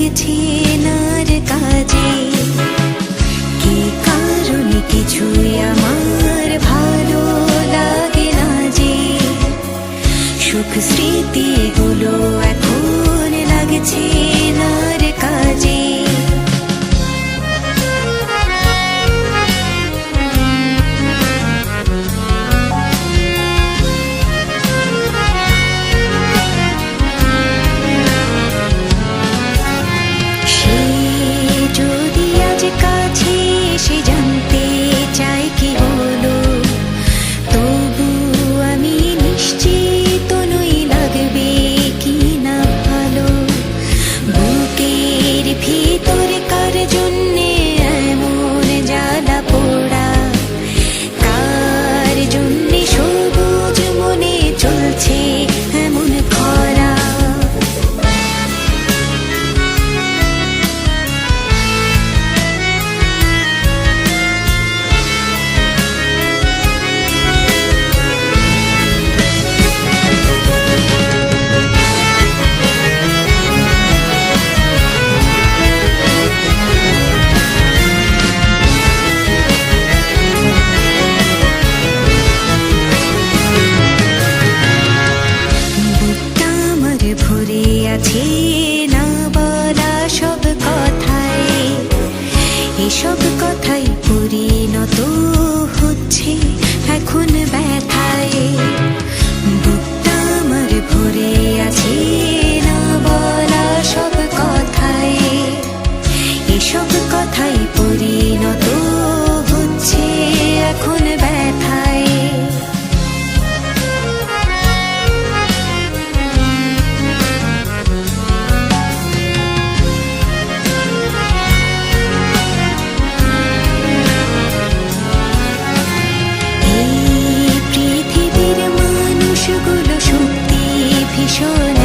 লেগেছে নার কাজে। কি কারণে কিছুই আমার ভালো লাগে না যে? সুখ স্মৃতিগুলো এখন লাগছে নার কাজে। 上次。ভীষণ